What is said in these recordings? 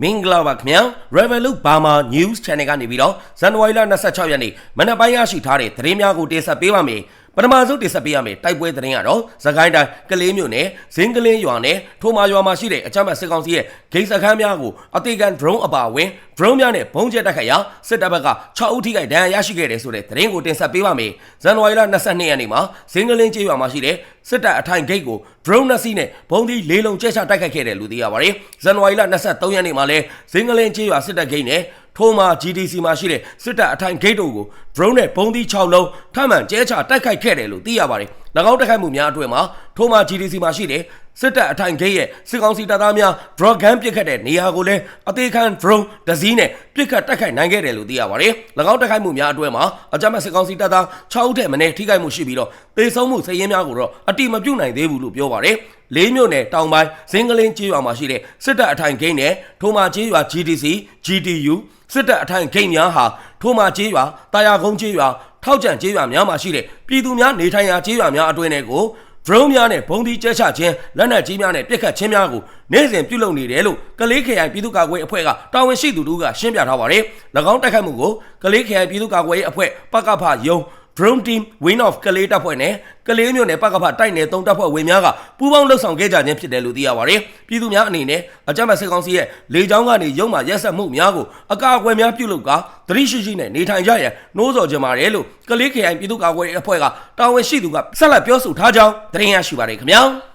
မင်္ဂလာပါခင်ဗျာ Revolut Burma News Channel ကနေပြီးတော့ဇန်နဝါရီလ26ရက်နေ့မနက်ပိုင်းရရှိထားတဲ့သတင်းများကိုတင်ဆက်ပေးပါမယ် ပထမဆုံးတင်ဆက်ပေးရမယ်တိုက်ပွဲသတင်းကတော့သခိုင်းတိုင်းကလေးမြို့နယ်ဇင်းကလင်းရွာနဲ့ထိုမာရွာမှာရှိတဲ့အကြမ်းဖက်စစ်ကောင်စီရဲ့ဂိတ်စခန်းများကိုအသေးခံ drone အပါအဝင် drone များနဲ့ဘုံကျက်တက်ခတ်ရာစစ်တပ်ဘက်က6ဦးထိခိုက်ဒဏ်ရာရရှိခဲ့တယ်ဆိုတဲ့သတင်းကိုတင်ဆက်ပေးပါမယ်ဇန်နဝါရီလ22ရက်နေ့မှာဇင်းကလင်းကျေးရွာမှာရှိတဲ့စစ်တပ်အထိုင်ဂိတ်ကို drone နှစ်စီးနဲ့ဘုံဒီလေးလုံးကျဲချတိုက်ခိုက်ခဲ့တယ်လို့သိရပါတယ်ဇန်နဝါရီလ23ရက်နေ့မှာလဲဇင်းကလင်းကျေးရွာစစ်တပ်ဂိတ်နဲ့ ထိုးမာ GDC မှာရှိတဲ့စစ်တပ်အထိုင်ဂိတ်တို့ကို drone နဲ့ပုံသီး6လုံးထမှန်ကျဲချတိုက်ခိုက်ခဲ့တယ်လို့သိရပါတယ်။၎င်းတိုက်ခိုက်မှုများအတွင်းမှာထိုးမာ GDC မှာရှိတဲ့ စစ်တပ်အထိုင်ဂိတ်ရဲ့စစ်ကောင်စီတပ်သားများ drone gun ပစ်ခတ်တဲ့နေရာကိုလည်းအသေးခံ drone တစ်စီးနဲ့ပစ်ခတ်တိုက်ခိုက်နိုင်ခဲ့တယ်လို့သိရပါတယ်။၎င်းတိုက်ခိုက်မှုများအတွင်းမှာအကြမ်းဖက်စစ်ကောင်စီတပ်သား6ဦးထက်မနည်းထိခိုက်မှုရှိပြီးတော့သေဆုံးမှုစည်ရင်းများကိုတော့အတိမပြုတ်နိုင်သေးဘူးလို့ပြောပါတယ်။လေးမြို့နယ်တောင်ပိုင်းဇင်းကလင်းကျေးရွာမှာရှိတဲ့စစ်တပ်အထိုင်ဂိတ်နဲ့ထိုးမာကျေးရွာ GDC GTU စစ်တပ်အထိုင်ဂိတ်များဟာထိုးမာကျေးရွာတာယာကုန်းကျေးရွာထောက်ကြံကျေးရွာများမှာရှိတဲ့ပြည်သူများနေထိုင်ရာကျေးရွာများအတွင်းတွေကို drone များနဲ့ဘုံဒီကျဲချခြင်းလက်နက်ကြီးများနဲ့ပြစ်ခတ်ခြင်းများကိုနေ့စဉ်ပြုလုပ်နေတယ်လို့ကလေးခရိုင်ပြည်သူ့ကာကွယ်ရေးအဖွဲ့ကတာဝန်ရှိသူတို့ကရှင်းပြထားပါတယ်။၎င်းတိုက်ခိုက်မှုကိုကလေးခရိုင်ပြည်သူ့ကာကွယ်ရေးအဖွဲ့ပကဖယုံ drone team win of ကလေးတပ်ဖွဲ့နဲ့ကလေးမျိုးနယ်ပကဖတိုက်နယ်သုံးတပ်ဖွဲ့ဝင်များကပူးပေါင်းလှုပ်ဆောင်ခဲ့ကြခြင်းဖြစ်တယ်လို့သိရပါတယ်။ပြည်သူများအနေနဲ့အကြမ်းဖက်စစ်ကောင်စီရဲ့လေကြောင်းကနေရုံမှရက်ဆက်မှုများကိုအကာအကွယ်များပြုလုပ်ကာသတိရှိရှိနဲ့နေထိုင်ကြရန်နှိုးဆော်ကြပါတယ်လို့ကလေးခရိုင်ပြည်သူ့ကာကွယ်ရေးအဖွဲ့ကတာဝန်ရှိသူကဆက်လက်ပြောဆိုထားကြောင်းသတင်းရရှိပါတယ်ခင်ဗျာ။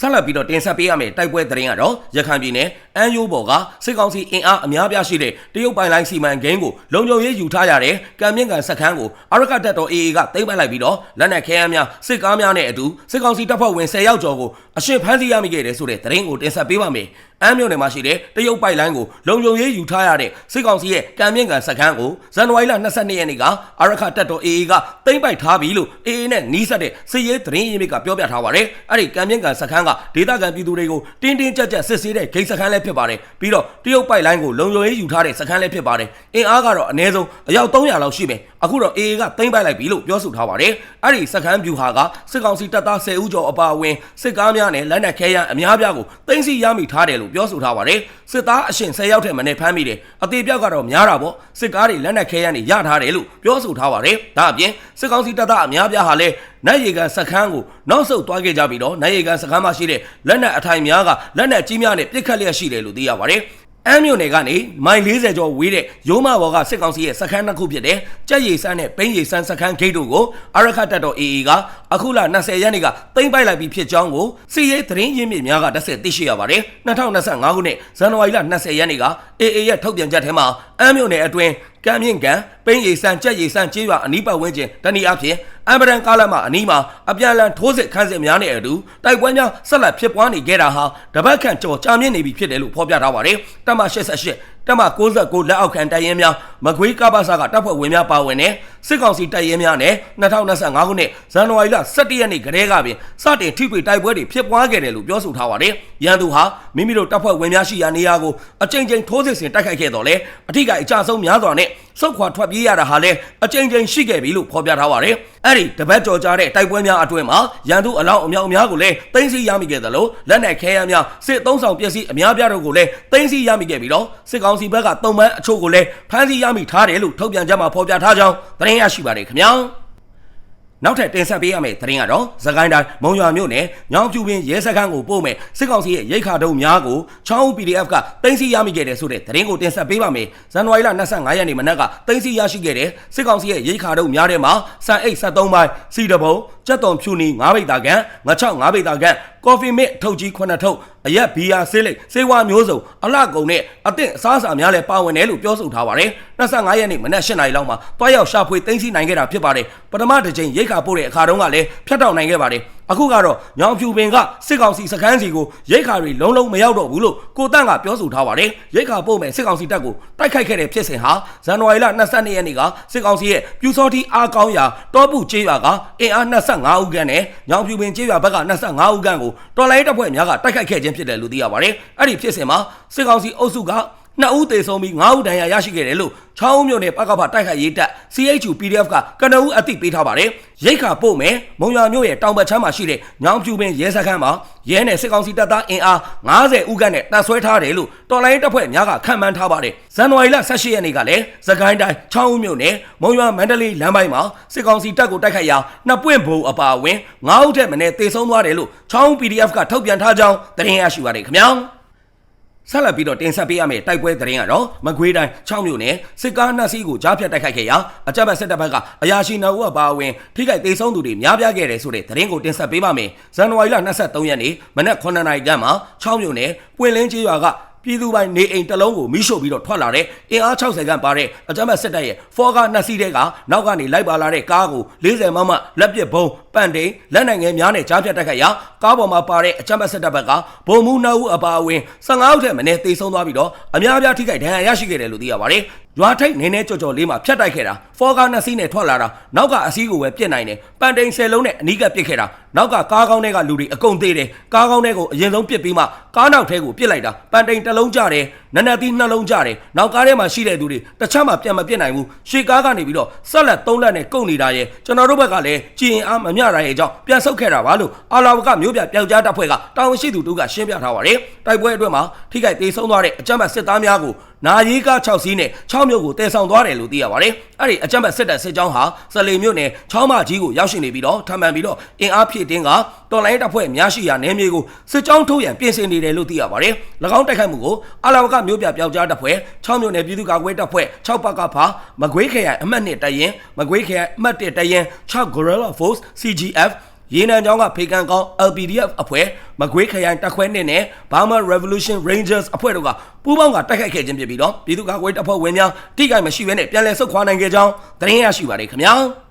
ဆက်လက်ပြီးတော့တင်ဆက်ပေးရမယ့်တိုက်ပွဲသတင်းကတော့ရခိုင်ပြည်နယ်အန်ယိုးဘော်ကစစ်ကောင်စီအင်အားအများပြားရှိတဲ့တရုတ်ပိုင်လိုင်းစီမံကိန်းကိုလုံခြုံရေးယူထားရတဲ့ကံမြင့်ကန်စခန်းကိုအရကတက်တော် AA ကသိမ်းပိုက်လိုက်ပြီးတော့လက်နက်ခဲယမ်းများစစ်ကားများနဲ့အတူစစ်ကောင်စီတပ်ဖွဲ့ဝင်10ယောက်ကျော်ကိုအရှင်ဖမ်းဆီးရမိခဲ့တယ်ဆိုတဲ့သတင်းကိုတင်ဆက်ပေးပါမယ်။အမ်းမြို့နယ်မှာရှိတဲ့တရုတ်ပိုက်လိုင်းကိုလုံခြုံရေးယူထားရတဲ့စစ်ကောင်စီရဲ့ကံမြင့်ကန်စခန်းကိုဇန်နဝါရီလ22ရက်နေ့ကအရခတက်တော် AA ကသိမ်းပိုက်ထားပြီလို့ AA နဲ့နီးစပ်တဲ့စစ်ရေးသတင်းရင်းမြစ်ကပြောပြထားပါတယ်။အဲ့ဒီကံမြင့်ကန်စခန်းကဒေသခံပြည်သူတွေကိုတင်းတင်းကြပ်ကြပ်စစ်ဆေးတဲ့ဂိတ်စခန်းလည်းဖြစ်ပါတယ်။ပြီးတော့တရုတ်ပိုက်လိုင်းကိုလုံခြုံရေးယူထားတဲ့စခန်းလည်းဖြစ်ပါတယ်။အင်အားကတော့အနည်းဆုံးအယောက်300လောက်ရှိမယ်။အခုတော့ AA ကသိမ်းပိုက်လိုက်ပြီလို့ပြောဆိုထားပါတယ်။အဲ့ဒီစခန်းဗျူဟာကစစ်ကောင်စီတပ်သား10ဦးကျော်အပါအဝင်စစ်ကားများနဲ့လက်နက်ခဲယမ်းအများပြားကိုသိမ်းဆည်းရမိထားတယ်လို့ပြောဆိုထားပါတယ်စစ်သားအရှင်10ယောက်ထက်မနည်းဖမ်းမိတယ်အသေးပြောက်ကတော့များတာပေါ့စစ်ကားတွေလက်နက်ခဲယမ်းတွေရထားတယ်လို့ပြောဆိုထားပါတယ်ဒါအပြင်စစ်ကောင်စီတပ်သားအများပြားဟာလည်းနိုင်ရီကန်စခန်းကိုနောက်ဆုတ်သွားခဲ့ကြပြီးတော့နိုင်ရီကန်စခန်းမှာရှိတဲ့လက်နက်အထိုင်များကလက်နက်ကြီးများနဲ့ပြစ်ခတ်လျက်ရှိတယ်လို့သိရပါတယ် အမ်းမြို့နယ်ကနေမိုင်40ကျော်ဝေးတဲ့ရိုးမဘော်ကစစ်ကောင်စီရဲ့စခန်းတစ်ခုဖြစ်တဲ့ကြက်ရည်စန်းနဲ့ပိန်းရည်စန်းစခန်းဂိတ်တို့ကိုအရခတ်တပ်တော် AA ကအခုလ20ရက်နေ့ကသိမ်းပိုက်လိုက်ပြီးဖြစ်ကြောင်းကိုစီရေးသတင်းရင်းမြစ်များကတက်ဆက်သိရှိရပါတယ်2025ခုနှစ်ဇန်နဝါရီလ20ရက်နေ့က AA ရဲ့ထုတ်ပြန်ချက်ထဲမှာအမ်းမြို့နယ်အတွင်းကံမြင့်ကံပိန်းရည်စန်းကြက်ရည်စန်းကျေးရွာအနီးပတ်ဝန်းကျင်တနည်းအားဖြင့် အမ်ဘရန်ကားလမ်းမှာအနီးမှာအပြန်အလှန်ထိုးစစ်ခန်းစစ်များနဲ့အတူတိုက်ပွဲများဆက်လက်ဖြစ်ပွားနေခဲ့တာဟာတပတ်ခန့်ကျော်ကြာမြင့်နေပြီဖြစ်တယ်လို့ဖော်ပြထားပါတယ်။တပ်မ88တပ်မ69လက်အောက်ခံတပ်ရင်းများမကွေးကပ္ပစကတပ်ဖွဲ့ဝင်များပါဝင်တဲ့စစ်ကောင်စီတပ်ရင်းများနဲ့2025ခုနှစ်ဇန်နဝါရီလ17ရက်နေ့ကတည်းကပင်စတင်ထိတွေ့တိုက်ပွဲတွေဖြစ်ပွားခဲ့တယ်လို့ပြောဆိုထားပါတယ်။ရန်သူဟာမိမိတို့တပ်ဖွဲ့ဝင်များရှိရာနေရာကိုအကြိမ်ကြိမ်ထိုးစစ်ဆင်တိုက်ခိုက်ခဲ့တော်လဲအထိကအကြဆုံးများစွာနဲ့စုခွာထွက်ပြေးရတာဟာလည်းအကြိမ်ကြိမ်ရှိခဲ့ပြီလို့ဖော်ပြထားပါတယ်။ အဲ့ဒီတပတ်ကြော်ကြားတဲ့တိုက်ပွဲများအတွင်းမှာရန်သူအလောင်းအမြောက်အများကိုလည်းတင်းစီရမိခဲ့တယ်လို့လက်နက်ခဲယမ်းများစစ်သုံးဆောင်ပစ္စည်းအများပြားတို့ကိုလည်းတင်းစီရမိခဲ့ပြီးတော့စစ်ကောင်စီဘက်ကတုံ့ပန်းအချို့ကိုလည်းဖမ်းဆီးရမိထားတယ်လို့ထုတ်ပြန်ကြမှာဖော်ပြထားကြောင်းသတင်းရရှိပါတယ်ခင်ဗျာ။ နောက်ထပ်တင်ဆက်ပေးရမယ့်သတင်းကတော့သခိုင်းတိုင်းမုံရွာမြို့နယ်ညောင်ဖြူပင်ရဲစခန်းကိုပို့မဲ့စစ်ကောင်စီရဲ့ရိတ်ခါတုံးများကိုချောင်း PDF ကတင်စီရမိခဲ့တယ်ဆိုတဲ့သတင်းကိုတင်ဆက်ပေးပါမယ်။ဇန်နဝါရီလ25ရက်နေ့မနက်ကတင်စီရရှိခဲ့တဲ့စစ်ကောင်စီရဲ့ရိတ်ခါတုံးများထဲမှာစံအိတ်73ပိုင်းစီတဘုံကြက်တုံဖြူနီ9ဘိတ်တာကန်ငါ6 9ဘိတ်တာကန်ကော်ဖီမစ်ထုတ်ကြီး9ထုတ် အရက်ဘီယာဆေးလိပ်ဆေးဝါးမျိုးစုံအလှကုန်နဲ့အသင့်အစားအစာများလည်းပါဝင်တယ်လို့ပြောဆိုထားပါတယ်။25ရက်နေ့မနက်8နာရီလောက်မှာတွားရောက်ရှာဖွေသိမ်းဆည်းနိုင်ခဲ့တာဖြစ်ပါတယ်။ပထမတစ်ချိန်ရိတ်ခါပို့တဲ့အခါတုန်းကလည်းဖျက်တောက်နိုင်ခဲ့ပါတယ်။ အခုကတော့ညောင်ဖြူပင်ကစစ်ကောင်စီစခန်းစီကိုရိတ်ခါတွေလုံးလုံးမရောက်တော့ဘူးလို့ကိုတန့်ကပြောဆိုထားပါတယ်။ရိတ်ခါပို့မဲ့စစ်ကောင်စီတပ်ကိုတိုက်ခိုက်ခဲ့တဲ့ဖြစ်စဉ်ဟာဇန်နဝါရီလ22ရက်နေ့ကစစ်ကောင်စီရဲ့ပြူစောတိအားကောင်းရာတောပုကျေးရွာကအင်အား25ဦးခန့်နဲ့ညောင်ဖြူပင်ကျေးရွာဘက်က25ဦးခန့်ကိုတော်လိုင်းတပ်ဖွဲ့များကတိုက်ခိုက်ခဲ့ခြင်းဖြစ်တယ်လို့သိရပါတယ်။အဲ့ဒီဖြစ်စဉ်မှာစစ်ကောင်စီအုပ်စုက နှစ်ဦးသေဆုံးပြီးငါးဦးဒဏ်ရာရရှိခဲ့တယ်လို့ချောင်းမြို့နယ်ပကဖတိုက်ခိုက်ရေးတပ် CHU PDF ကကနဦးအသိပေးထားပါတယ်ရိတ်ခါပို့မယ်မုံရွာမြို့ရဲ့တောင်ဘက်ချမ်းမှာရှိတဲ့ညောင်ဖြူပင်ရဲစခန်းမှာရဲနဲ့စစ်ကောင်စီတပ်သားအင်အား90ဦးခန့်နဲ့တပ်ဆွဲထားတယ်လို့တော်လိုင်းတပ်ဖွဲ့များကခန့်မှန်းထားပါတယ်ဇန်နဝါရီလ18ရက်နေ့ကလည်းစကိုင်းတိုင်းချောင်းဦးမြို့နယ်မုံရွာမန္တလေးလမ်းပိုင်းမှာစစ်ကောင်စီတပ်ကိုတိုက်ခိုက်ရာနှစ်ပွင့်ဘုံအပါအဝင်9ဦးထက်မနည်းသေဆုံးသွားတယ်လို့ချောင်း PDF ကထုတ်ပြန်ထားကြောင်းသတင်းရရှိပါတယ်ခင်ဗျာ ဆက်လက်ပြီးတော့တင်ဆက်ပေးရမယ့်တိုက်ပွဲသတင်းကတော့မကွေးတိုင်း6မြို့နယ်စစ်ကားနှစ်စီးကိုကြားဖြတ်တိုက်ခိုက်ခဲ့ရာအကြမ်းဖက်စစ်တပ်ဘက်ကအရာရှိနှုတ်အပါအဝင်ထိခိုက်ဒေဆုံးသူတွေများပြားခဲ့တယ်ဆိုတဲ့သတင်းကိုတင်ဆက်ပေးပါမယ်ဇန်နဝါရီလ23ရက်နေ့မနက်9:00နာရီခန့်မှာ6မြို့နယ်ပွင့်လင်းကျေးရွာက ပြည်သူပိုင်းနေအိမ်တစ်လုံးကိုမိရှို့ပြီးတော့ထွက်လာတဲ့အင်အား60ခန့်ပါတဲ့အကြမ်းဖက်စစ်တပ်ရဲ့ဖော်ကားနှစ်စီးတဲ့ကနောက်ကနေလိုက်ပါလာတဲ့ကားကို40မမလက်ပစ်ဘုံပန့်တိန်လက်နိုင်ငံများနဲ့ကြားဖြတ်တိုက်ခိုက်ရာကားပေါ်မှာပါတဲ့အကြမ်းဖက်စစ်တပ်ဘက်ကဘုံမူနှစ်ဦးအပါအဝင်15ဦးထက်မနည်းသေဆုံးသွားပြီးတော့အများအပြားထိခိုက်ဒဏ်ရာရရှိခဲ့တယ်လို့သိရပါတယ်။ ရွာထိတ်နေနေကြော်ကြော်လေးမှာဖြတ်တိုက်ခဲ့တာဖော်ကားနှစ်စီးနဲ့ထွက်လာတာနောက်ကအစီးကိုပဲပြစ်နိုင်တယ်ပန့်တိန်10လုံးနဲ့အနီးကပစ်ခဲ့တာနောက်ကကားကောင်းတွေကလူတွေအကုန်သေးတယ်ကားကောင်းတွေကိုအရင်ဆုံးပစ်ပြီးမှကားနောက်ထဲကိုပစ်လိုက်တာပန့်တိန်တစ်လုံးကြတယ်နက်နက်သီးနှလုံးကြတယ်နောက်ကားထဲမှာရှိတဲ့သူတွေတခြားမှပြန်မပစ်နိုင်ဘူးရှေ့ကားကနေပြီးတော့ဆက်လက်သုံးလက်နဲ့ကုန်နေတာရဲ့ကျွန်တော်တို့ဘက်ကလည်းကြည်ရင်အားမမျှတာရဲ့အကြောင်းပြန်ဆုတ်ခဲ့တာပါလို့အာလာဝကမျိုးပြပျောက်ကြားတပ်ဖွဲ့ကတာဝန်ရှိသူတို့ကရှင်းပြထားပါတယ်တိုက်ပွဲအတွက်မှာထိခိုက်သေးဆုံးသွားတဲ့အကြမ်းဖက်စစ်သားများကိုနာရီက6စီးနဲ့6မြို့ကိုတည်ဆောင်သွားတယ်လို့သိရပါတယ်အဲ့ဒီအကြမ်းဖက်စစ်တပ်စစ်ကြောင်းဟာစလေမြို့နယ်ချောင်းမကြီးကိုရောက်ရှိနေပြီးတော့ထပ်မံပြီးတော့အင်အားဖြည့်တင်းကတော်လိုင်းတပ်ဖွဲ့များရှိရာနယ်မြေကိုစစ်ကြောင်းထုတ်ရန်ပြင်ဆင်နေတယ်လို့သိရပါတယ်၎င်းတိုက်ခိုက်မှုကိုအာလာဝကမျိုးပြပျောက်ကြားတပ်ဖွဲ့6မြို့နယ်ပြည်သူ့ကာကွယ်တပ်ဖွဲ့6ပကဖာမကွေးခရိုင်အမှတ်1တရင်မကွေးခရိုင်အမှတ်1တရင်6 Guerrilla Force CGF ရေနံချောင်းကဖေကန်ကောင်း LPDF အဖွဲ့မကွေးခရိုင်တပ်ခွဲနှစ်နဲ့ Burma Revolution Rangers အဖွဲ့တို့ကပူးပေါင်းကတိုက်ခိုက်ခဲ့ခြင်းဖြစ်ပြီးတော့ပြည်သူ့ကာကွယ်တပ်ဖွဲ့ဝင်များထိခိုက်မရှိဘဲနဲ့ပြန်လည်ဆုတ်ခွာနိုင်ခဲ့ကြောင်းသတင်းရရှိပါတယ်ခင်ဗျာ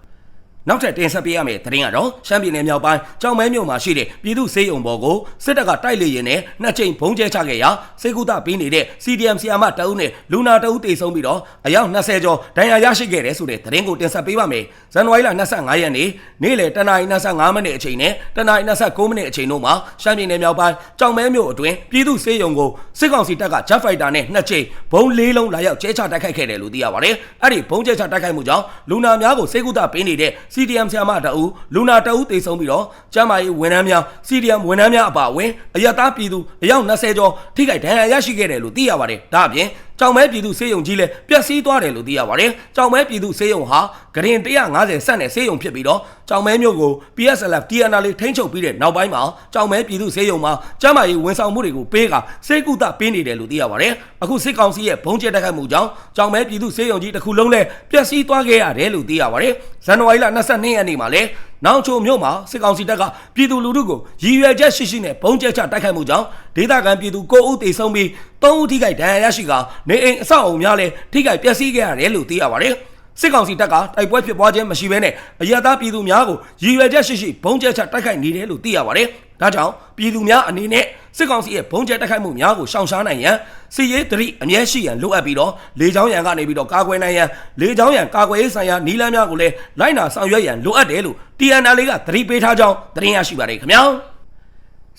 နောက်ထပ်တင်ဆက်ပေးရမယ့်သတင်းကတော့ရှမ်းပြည်နယ်မြောက်ပိုင်းကြောင်မဲမြို့မှာရှိတဲ့ပြည်သူ့စေယုံဘော်ကိုစစ်တပ်ကတိုက်လေရင်နဲ့နှစ်ချိန်ဘုံကျဲချခဲ့ရာစေကူတာပေးနေတဲ့ CDM ဆီယာမတအုပ်နဲ့လူနာတအုပ်တေဆုံးပြီးတော့အယောက်20ကျော်ဒဏ်ရာရရှိခဲ့တယ်ဆိုတဲ့သတင်းကိုတင်ဆက်ပေးပါမယ်။ဇန်နဝါရီလ25ရက်နေ့နေ့လယ်တနင်္လာ25မိနစ်အချိန်နဲ့တနင်္လာ29မိနစ်အချိန်တို့မှာရှမ်းပြည်နယ်မြောက်ပိုင်းကြောင်မဲမြို့အတွင်းပြည်သူ့စေယုံကိုစစ်ကောင်စီတပ်ကဂျက်ဖိုက်တာနဲ့နှစ်ချိန်ဘုံလေးလုံးလာရောက်ကျဲချတိုက်ခိုက်ခဲ့တယ်လို့သိရပါတယ်။အဲ့ဒီဘုံကျဲချတိုက်ခိုက်မှုကြောင့်လူနာများကိုစေကူတာပေးနေတဲ့ CDM ဆီယာမတအုပ်လူနာတအုပ်တေဆုံးပြီးတော့ကျမ်းမာရေးဝန်ထမ်းများ CDM ဝန်ထမ်းများအပါအဝင်အရတားပြည်သူအယောက်20ကျော်ထိခိုက်ဒဏ်ရာရရှိခဲ့တယ်လို့သိရပါတယ်။ဒါအပြင်ကြောင်မဲပြည်သူစေယုံကြီးလည်းပျက်စီးသွားတယ်လို့သိရပါတယ်။ကြောင်မဲပြည်သူစေယုံဟာ ဂရင်150ဆက်နဲ့စေယုံဖြစ်ပြီးတော့ကြောင်မဲမြို့ကို PSLF TNL လေးထိန်းချုပ်ပြီးတဲ့နောက်ပိုင်းမှာကြောင်မဲပြည်သူစေယုံမှာကျမ်းမာရေးဝန်ဆောင်မှုတွေကိုပေးကစေကုသပေးနေတယ်လို့သိရပါတယ်။အခုစစ်ကောင်စီရဲ့ဘုံကျဲတက်ခတ်မှုကြောင့်ကြောင်မဲပြည်သူစေယုံကြီးတစ်ခုလုံးလည်းပျက်စီးသွားခဲ့ရတယ်လို့သိရပါတယ်။ဇန်နဝါရီလ22ရက်နေ့မှာလည်းနောင်ချိုမြို့မှာစစ်ကောင်စီတပ်ကပြည်သူလူထုကိုရည်ရွယ်ချက်ရှိရှိနဲ့ဘုံကျဲချတိုက်ခိုက်မှုကြောင့်ဒေသခံပြည်သူ9ဦးသေဆုံးပြီး3ဦးထိခိုက်ဒဏ်ရာရရှိကနေအိမ်အဆောက်အုံများလည်းထိခိုက်ပျက်စီးခဲ့ရတယ်လို့သိရပါတယ်။ စစ်ကောင်စီတပ်ကတိုက်ပွဲဖြစ်ပွားခြင်းမရှိဘဲနဲ့အရသာပြည်သူများကိုရည်ရွယ်ချက်ရှိရှိဘုံကျဲချတိုက်ခိုက်နေတယ်လို့သိရပါတယ်။ဒါကြောင့်ပြည်သူများအနေနဲ့စစ်ကောင်စီရဲ့ဘုံကျဲတိုက်ခိုက်မှုများကိုရှောင်ရှားနိုင်ရန်စီရေးတရိအမြဲရှိရန်လိုအပ်ပြီးတော့လေကြောင်းရန်ကနေပြီးတော့ကာကွယ်နိုင်ရန်လေကြောင်းရန်ကာကွယ်ရေးဆိုင်ရာနီလန်းများကိုလည်းလိုက်နာဆောင်ရွက်ရန်လိုအပ်တယ်လို့ TNL ကသတိပေးထားကြောင်းသတင်းရရှိပါတယ်ခင်ဗျာ။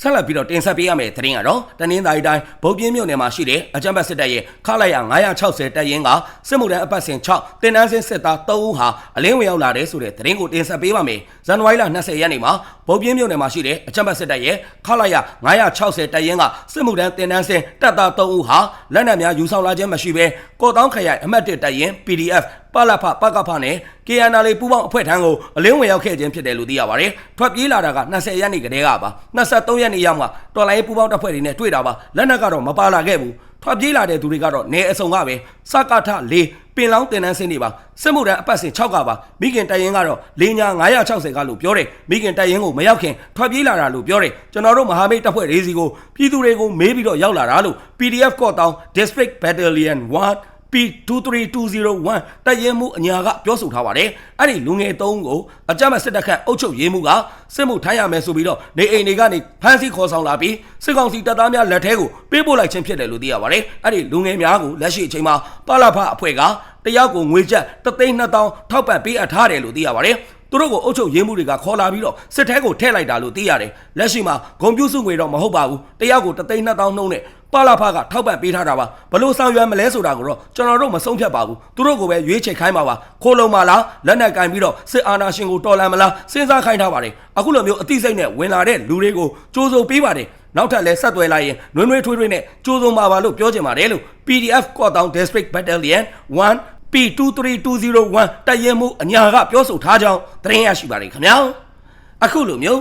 ဆက်လက်ပြီးတော့တင်ဆက်ပေးရမယ့်သတင်းကတော့တနင်္သာရီတိုင်းဗုတ်ပြင်းမြို့နယ်မှာရှိတဲ့အကြမ်းဖက်စစ်တပ်ရဲ့ခလိုက်ရ960တပ်ရင်းကစစ်မှုထမ်းအပတ်စဉ်6တင်နန်းစင်းစစ်သား3ဦးဟာအလင်းဝင်ရောက်လာတဲ့ဆိုတဲ့သတင်းကိုတင်ဆက်ပေးပါမယ်။ဇန်နဝါရီလ20ရက်နေ့မှာဗုတ်ပြင်းမြို့နယ်မှာရှိတဲ့အကြမ်းဖက်စစ်တပ်ရဲ့ခလိုက်ရ960တပ်ရင်းကစစ်မှုထမ်းတင်နန်းစင်းတပ်သား3ဦးဟာလက်နက်များယူဆောင်လာခြင်းမရှိဘဲကော့တောင်းခရိုင်အမှတ်1တပ်ရင်း PDF ပလဖပကဖနဲ့ KNL ပူးပေါင်းအဖွဲ့ထံကိုအလင်းဝင်ရောက်ခဲ့ခြင်းဖြစ်တယ်လို့သိရပါတယ်။ထွက်ပြေးလာတာက20ရက်နေ့ကတည်းကပါ23ရက်နေ့ရောက်မှတော်လိုင်းပူးပေါင်းတပ်ဖွဲ့တွေနဲ့တွေ့တာပါလက်နက်ကတော့မပါလာခဲ့ဘူးထွက်ပြေးလာတဲ့သူတွေကတော့နေအစုံကပဲစကထ၄ပင်လောင်းတင်နန်းစင်းတွေပါစစ်မှုထမ်းအပတ်စဉ်6ကပါမိခင်တိုင်ရင်ကတော့လေးညာ960ကလို့ပြောတယ်မိခင်တိုင်ရင်ကိုမရောက်ခင်ထွက်ပြေးလာတာလို့ပြောတယ်ကျွန်တော်တို့မဟာမိတ်တပ်ဖွဲ့ရေးစီကိုပြည်သူတွေကိုမေးပြီးတော့ရောက်လာတာလို့ PDF ကော့တောင်း District Battalion 1 P23201 တပ်ရဲမှုအညာကပြောဆိုထားပါတယ်။အဲ့ဒီလူငယ်သုံးကိုအကြမ်းမဲ့စစ်တပ်ခန့်အုပ်ချုပ်ရေးမှုကစစ်မှုထမ်းရမယ်ဆိုပြီးတော့နေအိမ်တွေကနေဖမ်းဆီးခေါ်ဆောင်လာပြီးစစ်ကောင်စီတပ်သားများလက်ထဲကိုပေးပို့လိုက်ခြင်းဖြစ်တယ်လို့သိရပါတယ်။အဲ့ဒီလူငယ်များကိုလက်ရှိအချိန်မှာပလဖအဖွဲ့ကတယောက်ကိုငွေကျပ်3,200ထောက်ပံ့ပေးအပ်ထားတယ်လို့သိရပါတယ်။သူတို့ကိုအုပ်ချုပ်ရေးမှုတွေကခေါ်လာပြီးတော့စစ်ထဲကိုထည့်လိုက်တာလို့သိရတယ်လက်ရှိမှာဂုံပြူစုငွေတော့မဟုတ်ပါဘူးတယောက်ကို3,200နှုန်းနဲ့ ပါလာဖကထောက်ပံ့ပေးထားတာပါဘလို့ဆောင်ရွက်မလဲဆိုတာကိုတော့ကျွန်တော်တို့မဆုံးဖြတ်ပါဘူးသူတို့ကိုပဲရွေးချယ်ခိုင်းပါပါခိုးလုံးမလားလက်နက်ကင်ပြီးတော့စစ်အာဏာရှင်ကိုတော်လှန်မလားစဉ်းစားခိုင်းထားပါတယ်အခုလိုမျိုးအသိစိတ်နဲ့ဝင်လာတဲ့လူတွေကိုကြိုးစိုးပေးပါတယ်နောက်ထပ်လည်းဆက်သွယ်လိုက်ရင်နွေးနွေးထွေးထွေးနဲ့ကြိုးစုံပါပါလို့ပြောချင်ပါတယ်လို့ PDF ကော့တောင် District Battalion 1 P23201 တပ်ရဲမှုအညာကပြောဆိုထားကြောင်းသတင်းရရှိပါတယ်ခင်ဗျာအခုလိုမျိုး